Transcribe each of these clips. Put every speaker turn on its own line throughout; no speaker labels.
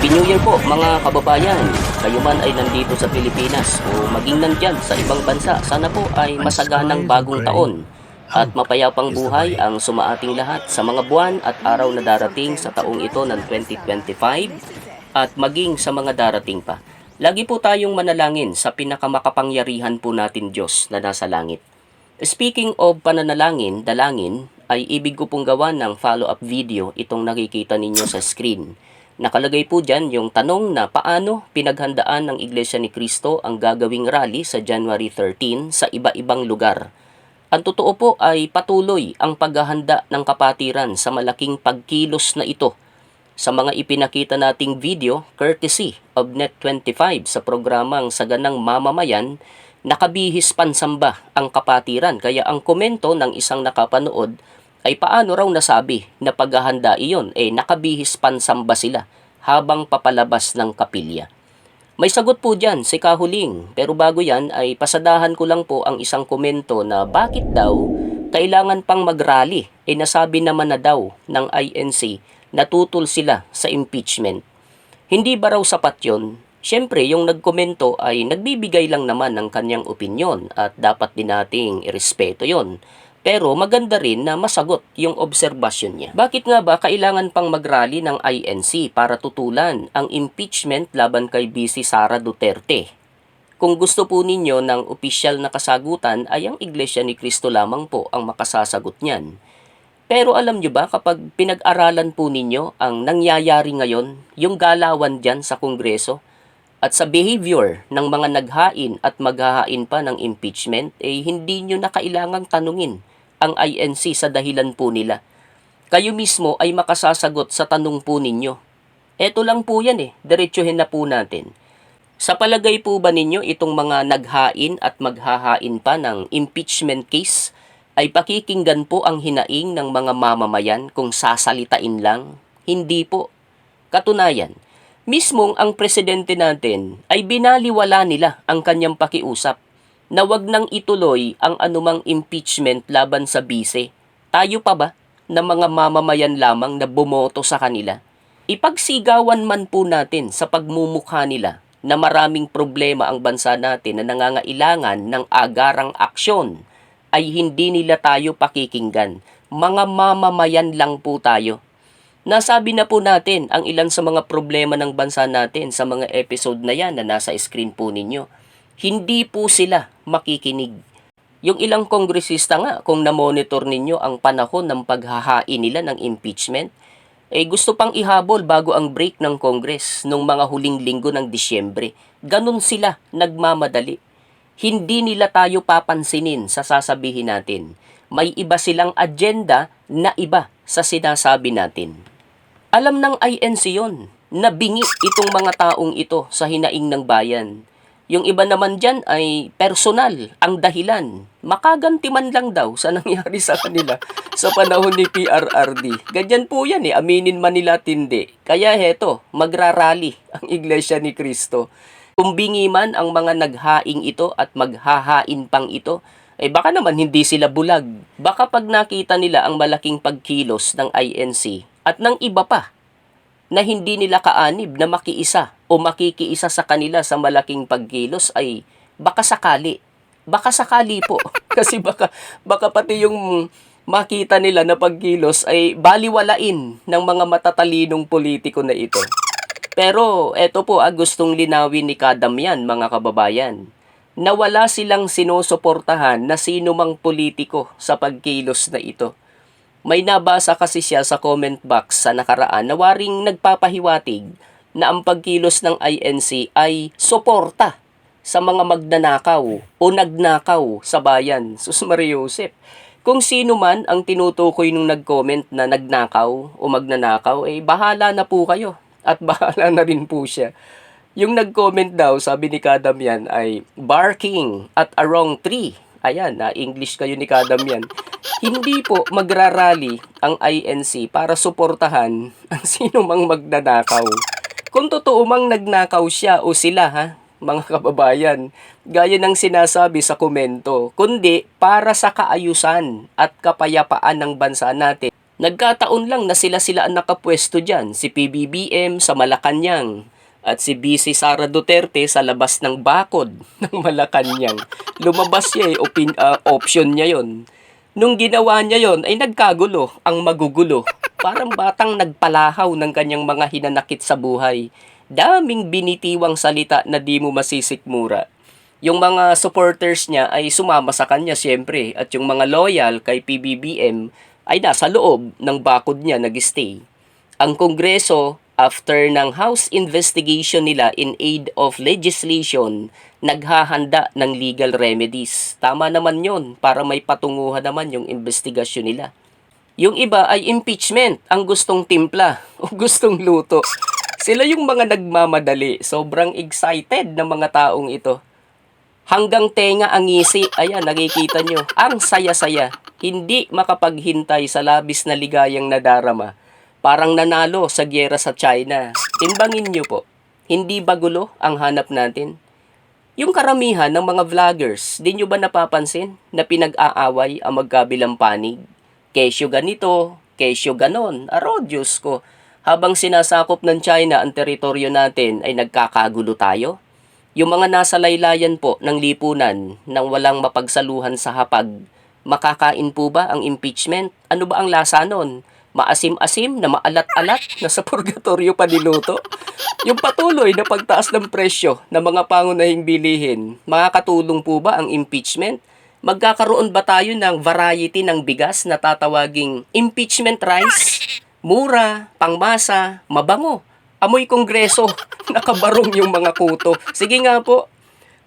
Happy New Year po mga kababayan. Kayo man ay nandito sa Pilipinas o maging nandyan sa ibang bansa. Sana po ay masaganang bagong taon at mapayapang buhay ang sumaating lahat sa mga buwan at araw na darating sa taong ito ng 2025 at maging sa mga darating pa. Lagi po tayong manalangin sa pinakamakapangyarihan po natin Diyos na nasa langit. Speaking of pananalangin, dalangin, ay ibig ko pong gawa ng follow-up video itong nakikita ninyo sa screen. Nakalagay po dyan yung tanong na paano pinaghandaan ng Iglesia ni Cristo ang gagawing rally sa January 13 sa iba-ibang lugar. Ang totoo po ay patuloy ang paghahanda ng kapatiran sa malaking pagkilos na ito sa mga ipinakita nating video courtesy of Net25 sa programang Saganang Mamamayan, nakabihis pansamba ang kapatiran. Kaya ang komento ng isang nakapanood ay paano raw nasabi na paghahanda iyon eh nakabihis pansamba sila habang papalabas ng kapilya. May sagot po dyan si Kahuling pero bago yan ay pasadahan ko lang po ang isang komento na bakit daw kailangan pang mag-rally eh nasabi naman na daw ng INC natutol sila sa impeachment. Hindi ba raw sapat yon? Siyempre, yung nagkomento ay nagbibigay lang naman ng kanyang opinyon at dapat din nating irespeto yon. Pero maganda rin na masagot yung obserbasyon niya. Bakit nga ba kailangan pang mag-rally ng INC para tutulan ang impeachment laban kay BC Sara Duterte? Kung gusto po ninyo ng opisyal na kasagutan ay ang Iglesia ni Cristo lamang po ang makasasagot niyan. Pero alam nyo ba kapag pinag-aralan po ninyo ang nangyayari ngayon, yung galawan dyan sa Kongreso, at sa behavior ng mga naghain at maghahain pa ng impeachment, eh hindi nyo na kailangang tanungin ang INC sa dahilan po nila. Kayo mismo ay makasasagot sa tanong po ninyo. Eto lang po yan eh, diretsuhin na po natin. Sa palagay po ba ninyo itong mga naghain at maghahain pa ng impeachment case ay pakikinggan po ang hinaing ng mga mamamayan kung sasalitain lang? Hindi po. Katunayan, mismong ang presidente natin ay binaliwala nila ang kanyang pakiusap na wag nang ituloy ang anumang impeachment laban sa bise. Tayo pa ba na mga mamamayan lamang na bumoto sa kanila? Ipagsigawan man po natin sa pagmumukha nila na maraming problema ang bansa natin na nangangailangan ng agarang aksyon ay hindi nila tayo pakikinggan. Mga mamamayan lang po tayo. Nasabi na po natin ang ilan sa mga problema ng bansa natin sa mga episode na yan na nasa screen po ninyo. Hindi po sila makikinig. Yung ilang kongresista nga, kung na-monitor ninyo ang panahon ng paghahain nila ng impeachment, eh gusto pang ihabol bago ang break ng Congress nung mga huling linggo ng Disyembre. Ganun sila nagmamadali. Hindi nila tayo papansinin sa sasabihin natin. May iba silang agenda na iba sa sinasabi natin. Alam ng INC yon na bingi itong mga taong ito sa hinaing ng bayan. Yung iba naman dyan ay personal ang dahilan. Makaganti man lang daw sa nangyari sa kanila sa panahon ni PRRD. Ganyan po yan eh, aminin man nila tindi. Kaya heto, magrarally ang Iglesia ni Cristo. Kung bingi man ang mga naghaing ito at maghahain pang ito, eh baka naman hindi sila bulag. Baka pag nakita nila ang malaking pagkilos ng INC at ng iba pa na hindi nila kaanib na makiisa o makikiisa sa kanila sa malaking pagkilos ay baka sakali. Baka sakali po. Kasi baka, baka pati yung makita nila na pagkilos ay baliwalain ng mga matatalinong politiko na ito. Pero eto po ah, gustong linawin ni Kadam yan mga kababayan na wala silang sinusuportahan na sino mang politiko sa pagkilos na ito. May nabasa kasi siya sa comment box sa nakaraan na waring nagpapahiwatig na ang pagkilos ng INC ay suporta sa mga magnanakaw o nagnakaw sa bayan. Sus Maria Josep. Kung sino man ang tinutukoy nung nag-comment na nagnakaw o magnanakaw, eh bahala na po kayo. At bahala na rin po siya. Yung nag-comment daw, sabi ni Kadam yan, ay barking at a wrong tree. Ayan, na English kayo ni Kadam yan. Hindi po magrarally ang INC para suportahan ang sino mang magnanakaw. Kung totoo mang nagnakaw siya o sila ha, mga kababayan, gaya ng sinasabi sa komento, kundi para sa kaayusan at kapayapaan ng bansa natin. Nagkataon lang na sila-sila ang nakapwesto dyan, si PBBM sa Malacanang at si BC Sara Duterte sa labas ng bakod ng Malacanang. Lumabas siya eh, opin, ah, option niya yon. Nung ginawa niya yon ay nagkagulo ang magugulo. Parang batang nagpalahaw ng kanyang mga hinanakit sa buhay. Daming binitiwang salita na di mo masisikmura. Yung mga supporters niya ay sumama sa kanya siyempre at yung mga loyal kay PBBM ay nasa loob ng bakod niya nag-stay. Ang Kongreso, after ng House investigation nila in aid of legislation, naghahanda ng legal remedies. Tama naman yon para may patunguhan naman yung investigasyon nila. Yung iba ay impeachment ang gustong timpla o gustong luto. Sila yung mga nagmamadali. Sobrang excited ng mga taong ito. Hanggang tenga ang ngisi, ayan, nakikita nyo, ang saya-saya. Hindi makapaghintay sa labis na ligayang nadarama. Parang nanalo sa gyera sa China. Timbangin nyo po, hindi ba gulo ang hanap natin? Yung karamihan ng mga vloggers, di nyo ba napapansin na pinag-aaway ang magkabilang panig? Kesyo ganito, kesyo ganon, aro Diyos ko. Habang sinasakop ng China ang teritoryo natin ay nagkakagulo tayo? Yung mga nasa laylayan po ng lipunan nang walang mapagsaluhan sa hapag, makakain po ba ang impeachment? Ano ba ang lasa nun? Maasim-asim na maalat-alat na sa purgatorio pa niluto? Yung patuloy na pagtaas ng presyo ng mga pangunahing bilihin, makakatulong po ba ang impeachment? Magkakaroon ba tayo ng variety ng bigas na tatawaging impeachment rice? Mura, pangmasa, mabango. Amoy kongreso, nakabarong yung mga kuto. Sige nga po,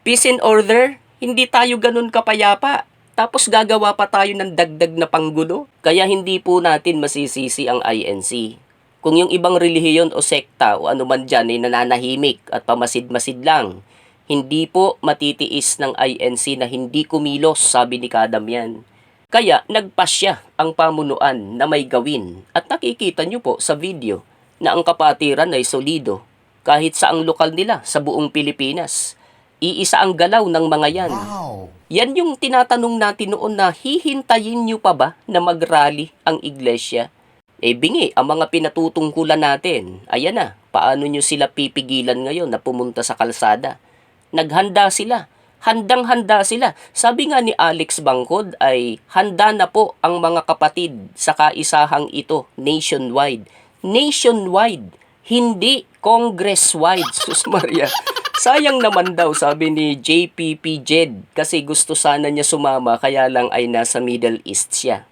peace and order, hindi tayo ganun kapayapa. Tapos gagawa pa tayo ng dagdag na panggulo. Kaya hindi po natin masisisi ang INC. Kung yung ibang relihiyon o sekta o ano man dyan ay nananahimik at pamasid-masid lang, hindi po matitiis ng INC na hindi kumilos, sabi ni Kadam yan. Kaya nagpasya ang pamunuan na may gawin at nakikita nyo po sa video na ang kapatiran ay solido kahit sa ang lokal nila sa buong Pilipinas. Iisa ang galaw ng mga yan. Yan yung tinatanong natin noon na hihintayin nyo pa ba na mag-rally ang iglesia? Eh bingi, ang mga pinatutungkulan natin, ayan na, paano nyo sila pipigilan ngayon na pumunta sa kalsada? Naghanda sila, handang-handa sila. Sabi nga ni Alex Bangkod ay handa na po ang mga kapatid sa kaisahang ito nationwide nationwide, hindi Congress-wide. Sus Maria. Sayang naman daw, sabi ni JPP Jed, kasi gusto sana niya sumama, kaya lang ay nasa Middle East siya.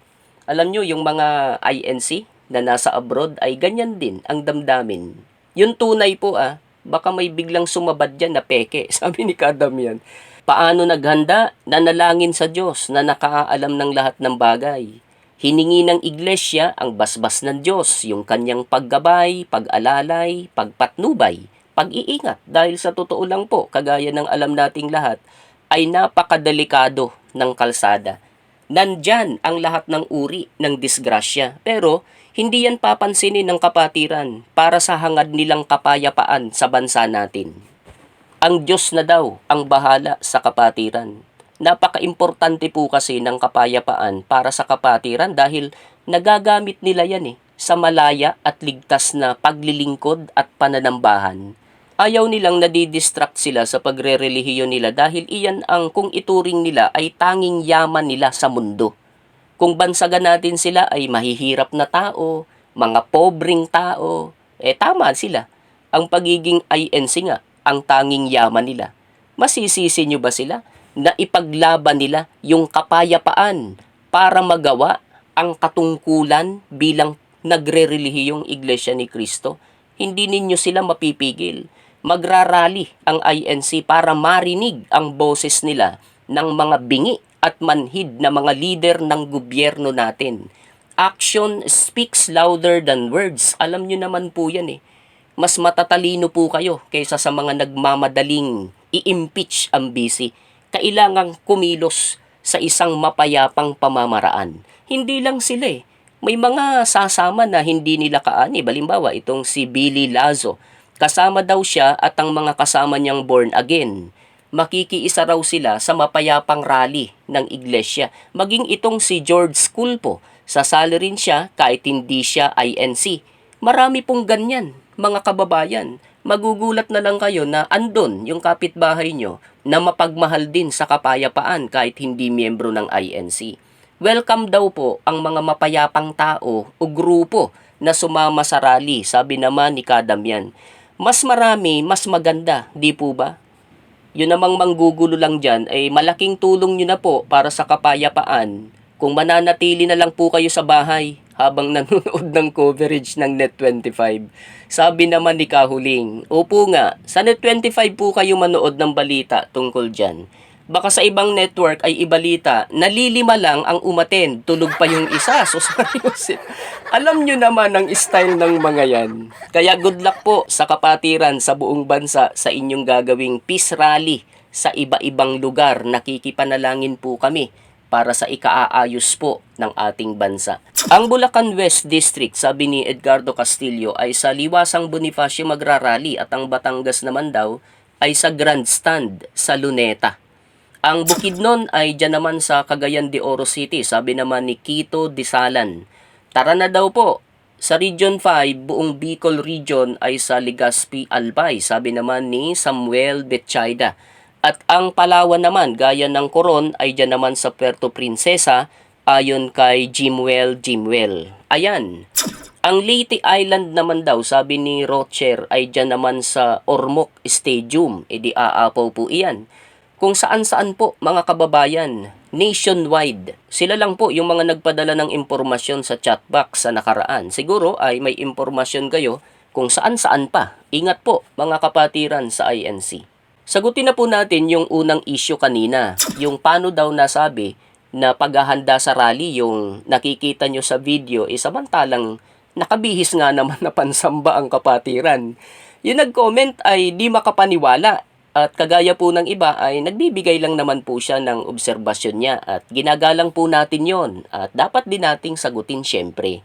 Alam nyo, yung mga INC na nasa abroad ay ganyan din ang damdamin. Yung tunay po ah, baka may biglang sumabad dyan na peke, sabi ni Kadam yan. Paano naghanda? Nanalangin sa Diyos na nakaalam ng lahat ng bagay. Hiningi ng iglesia ang basbas ng Diyos, yung kanyang paggabay, pag-alalay, pagpatnubay, pag-iingat. Dahil sa totoo lang po, kagaya ng alam nating lahat, ay napakadelikado ng kalsada. Nandyan ang lahat ng uri ng disgrasya. Pero, hindi yan papansinin ng kapatiran para sa hangad nilang kapayapaan sa bansa natin. Ang Diyos na daw ang bahala sa kapatiran napaka-importante po kasi ng kapayapaan para sa kapatiran dahil nagagamit nila yan eh sa malaya at ligtas na paglilingkod at pananambahan. Ayaw nilang nadidistract sila sa pagre-relihiyon nila dahil iyan ang kung ituring nila ay tanging yaman nila sa mundo. Kung bansagan natin sila ay mahihirap na tao, mga pobreng tao, eh tama sila. Ang pagiging INC nga, ang tanging yaman nila. Masisisi nyo ba sila? na ipaglaban nila yung kapayapaan para magawa ang katungkulan bilang nagre-relihiyong iglesia ni Kristo. Hindi ninyo sila mapipigil. Magrarally ang INC para marinig ang boses nila ng mga bingi at manhid na mga leader ng gobyerno natin. Action speaks louder than words. Alam nyo naman po yan eh. Mas matatalino po kayo kaysa sa mga nagmamadaling i-impeach ang BC kailangang kumilos sa isang mapayapang pamamaraan. Hindi lang sila eh. May mga sasama na hindi nila kaani. Balimbawa, itong si Billy Lazo. Kasama daw siya at ang mga kasama niyang born again. Makikiisa raw sila sa mapayapang rally ng iglesia. Maging itong si George Culpo Sasali rin siya kahit hindi siya INC. Marami pong ganyan, mga kababayan. Magugulat na lang kayo na andon yung kapitbahay nyo na mapagmahal din sa kapayapaan kahit hindi miyembro ng INC. Welcome daw po ang mga mapayapang tao o grupo na sumama sa rally, sabi naman ni Kadamyan. Mas marami, mas maganda, di po ba? Yun namang manggugulo lang dyan ay malaking tulong nyo na po para sa kapayapaan kung mananatili na lang po kayo sa bahay habang nanonood ng coverage ng Net25. Sabi naman ni Kahuling, Opo nga, sa Net25 po kayo manood ng balita tungkol dyan. Baka sa ibang network ay ibalita, nalilima lang ang umaten, tulog pa yung isa. So, seryosin. Alam nyo naman ang style ng mga yan. Kaya good luck po sa kapatiran sa buong bansa sa inyong gagawing peace rally sa iba-ibang lugar. Nakikipanalangin po kami para sa ikaaayos po ng ating bansa. Ang Bulacan West District, sabi ni Edgardo Castillo, ay sa Liwasang Bonifacio magrarally at ang Batangas naman daw ay sa Grandstand sa Luneta. Ang Bukidnon ay dyan naman sa Cagayan de Oro City, sabi naman ni Quito Disalan. Tara na daw po. Sa Region 5, buong Bicol Region ay sa Legazpi Albay, sabi naman ni Samuel Betchayda. At ang Palawan naman, gaya ng Coron, ay dyan naman sa Puerto Princesa, ayon kay Jimwell Jimwell. Ayan. Ang Leyte Island naman daw, sabi ni Rocher, ay dyan naman sa Ormoc Stadium. E di aapaw po iyan kung saan-saan po mga kababayan, nationwide. Sila lang po yung mga nagpadala ng impormasyon sa chat box sa nakaraan. Siguro ay may impormasyon kayo kung saan-saan pa. Ingat po mga kapatiran sa INC. Sagutin na po natin yung unang issue kanina. Yung paano daw nasabi na paghahanda sa rally yung nakikita nyo sa video is samantalang nakabihis nga naman na pansamba ang kapatiran. Yung nag-comment ay di makapaniwala at kagaya po ng iba ay nagbibigay lang naman po siya ng obserbasyon niya at ginagalang po natin yon at dapat din nating sagutin syempre.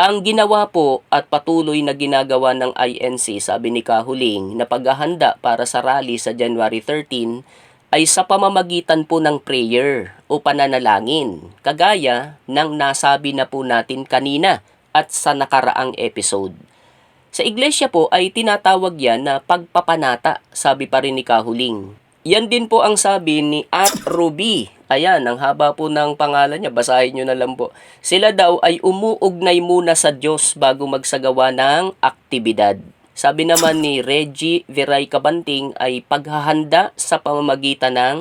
Ang ginawa po at patuloy na ginagawa ng INC sabi ni Kahuling na paghahanda para sa rally sa January 13 ay sa pamamagitan po ng prayer o pananalangin kagaya ng nasabi na po natin kanina at sa nakaraang episode. Sa iglesia po ay tinatawag yan na pagpapanata, sabi pa rin ni Kahuling. Yan din po ang sabi ni At Ruby. Ayan, ang haba po ng pangalan niya, basahin nyo na lang po. Sila daw ay umuugnay muna sa Diyos bago magsagawa ng aktibidad. Sabi naman ni Reggie Viray Kabanting ay paghahanda sa pamamagitan ng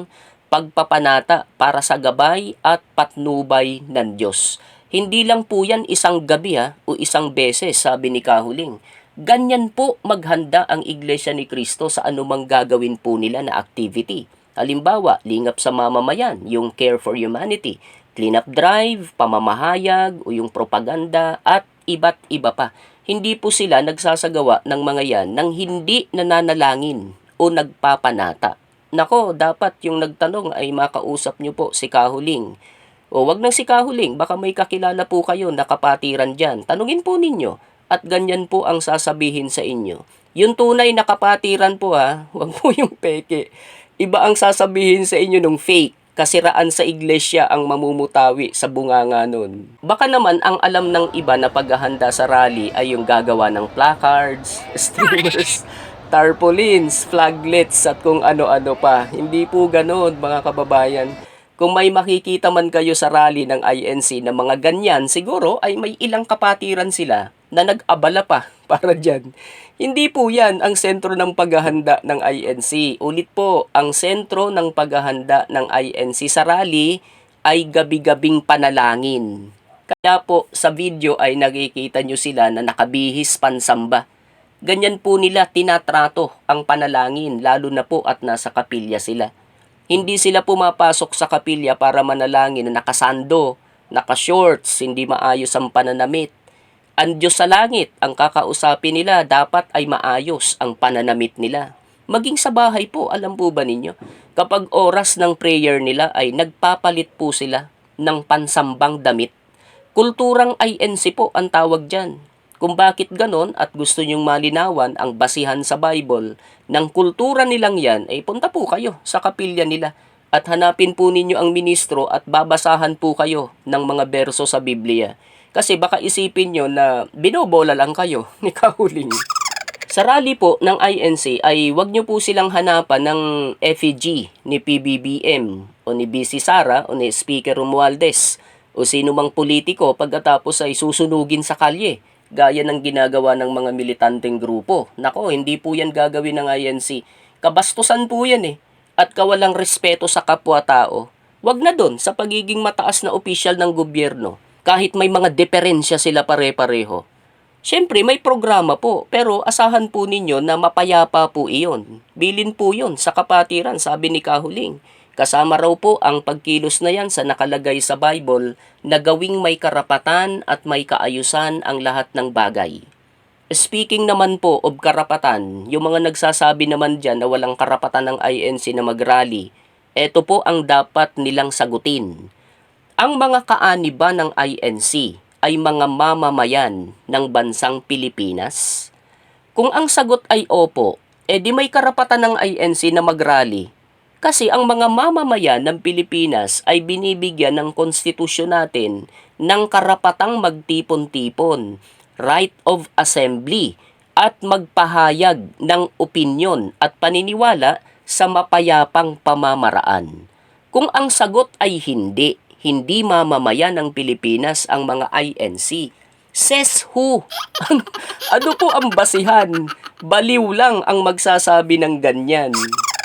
pagpapanata para sa gabay at patnubay ng Diyos. Hindi lang po yan isang gabi ha, o isang beses, sabi ni Kahuling Ganyan po maghanda ang Iglesia ni Kristo sa anumang gagawin po nila na activity. Halimbawa, lingap sa mamamayan, yung Care for Humanity, cleanup drive, pamamahayag, o yung propaganda, at iba't iba pa. Hindi po sila nagsasagawa ng mga yan nang hindi nananalangin o nagpapanata. Nako, dapat yung nagtanong ay makausap nyo po si Kahuling. O wag nang si Kahuling, baka may kakilala po kayo na kapatiran dyan. Tanungin po ninyo at ganyan po ang sasabihin sa inyo. Yung tunay na kapatiran po ha, wag po yung peke. Iba ang sasabihin sa inyo nung fake. Kasiraan sa iglesia ang mamumutawi sa bunganga nun. Baka naman ang alam ng iba na paghahanda sa rally ay yung gagawa ng placards, streamers, tarpaulins, flaglets at kung ano-ano pa. Hindi po ganoon mga kababayan. Kung may makikita man kayo sa rally ng INC na mga ganyan, siguro ay may ilang kapatiran sila na nag-abala pa para dyan. Hindi po yan ang sentro ng paghahanda ng INC. Ulit po, ang sentro ng paghahanda ng INC sa rally ay gabi-gabing panalangin. Kaya po sa video ay nakikita nyo sila na nakabihis pansamba. Ganyan po nila tinatrato ang panalangin lalo na po at nasa kapilya sila. Hindi sila pumapasok sa kapilya para manalangin na nakasando, nakashorts, hindi maayos ang pananamit ang Diyos sa langit ang kakausapin nila dapat ay maayos ang pananamit nila. Maging sa bahay po, alam po ba ninyo? Kapag oras ng prayer nila ay nagpapalit po sila ng pansambang damit. Kulturang INC po ang tawag dyan. Kung bakit ganon at gusto nyong malinawan ang basihan sa Bible ng kultura nilang yan, ay punta po kayo sa kapilya nila at hanapin po ninyo ang ministro at babasahan po kayo ng mga berso sa Biblia. Kasi baka isipin nyo na binobola lang kayo ni Kahuling. Sa rally po ng INC ay wag nyo po silang hanapan ng effigy ni PBBM o ni BC Sara o ni Speaker Romualdez o sino mang politiko pagkatapos ay susunugin sa kalye gaya ng ginagawa ng mga militanteng grupo. Nako, hindi po yan gagawin ng INC. Kabastusan po yan eh. At kawalang respeto sa kapwa-tao. Wag na doon sa pagiging mataas na opisyal ng gobyerno. Kahit may mga diferensya sila pare-pareho. Siyempre, may programa po, pero asahan po ninyo na mapayapa po iyon. Bilin po yon sa kapatiran, sabi ni Kahuling. Kasama raw po ang pagkilos na yan sa nakalagay sa Bible na gawing may karapatan at may kaayusan ang lahat ng bagay. Speaking naman po of karapatan, yung mga nagsasabi naman dyan na walang karapatan ng INC na mag-rally, eto po ang dapat nilang sagutin. Ang mga kaani ba ng INC ay mga mamamayan ng bansang Pilipinas? Kung ang sagot ay opo, edi may karapatan ng INC na mag-rally. Kasi ang mga mamamayan ng Pilipinas ay binibigyan ng konstitusyon natin ng karapatang magtipon-tipon, right of assembly, at magpahayag ng opinyon at paniniwala sa mapayapang pamamaraan. Kung ang sagot ay hindi, hindi mamamayan ng Pilipinas ang mga INC. Says who? ano po ang basihan? Baliw lang ang magsasabi ng ganyan.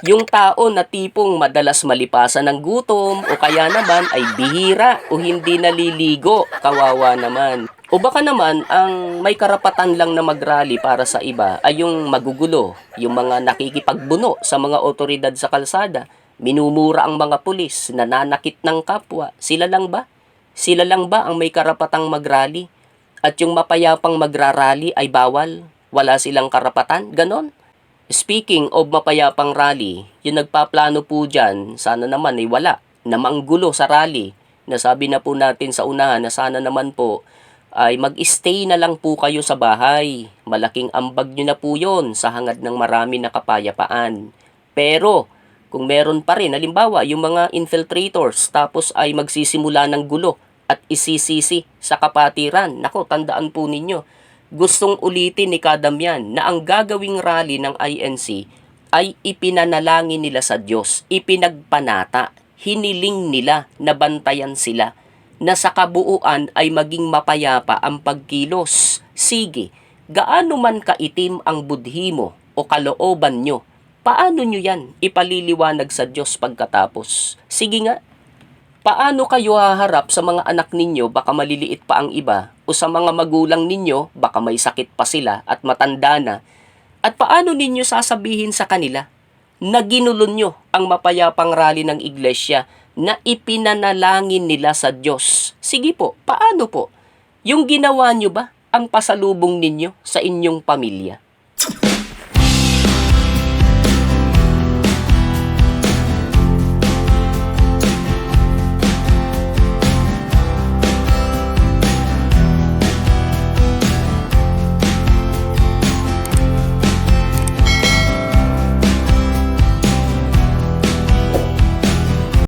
Yung tao na tipong madalas malipasan ng gutom o kaya naman ay bihira o hindi naliligo, kawawa naman. O baka naman ang may karapatan lang na magrally para sa iba ay yung magugulo, yung mga nakikipagbuno sa mga otoridad sa kalsada, minumura ang mga pulis, nananakit ng kapwa. Sila lang ba? Sila lang ba ang may karapatang magrally? At yung mapayapang magrarally ay bawal? Wala silang karapatan? Ganon? Speaking of mapayapang rally, yung nagpaplano po dyan, sana naman ay wala, na manggulo sa rally. Nasabi na po natin sa unahan na sana naman po ay mag-stay na lang po kayo sa bahay. Malaking ambag nyo na po yon sa hangad ng marami na kapayapaan. Pero, kung meron pa rin, halimbawa, yung mga infiltrators, tapos ay magsisimula ng gulo at isisisi sa kapatiran. Nako, tandaan po ninyo, gustong ulitin ni Kadamyan na ang gagawing rally ng INC ay ipinanalangin nila sa Diyos, ipinagpanata, hiniling nila na bantayan sila, na sa kabuuan ay maging mapayapa ang pagkilos. Sige, gaano man kaitim ang budhi mo o kalooban nyo, paano nyo yan ipaliliwanag sa Diyos pagkatapos? Sige nga, Paano kayo haharap sa mga anak ninyo baka maliliit pa ang iba o sa mga magulang ninyo baka may sakit pa sila at matanda na? At paano ninyo sasabihin sa kanila na ginulo nyo ang mapayapang rally ng iglesia na ipinanalangin nila sa Diyos? Sige po, paano po? Yung ginawa nyo ba ang pasalubong ninyo sa inyong pamilya?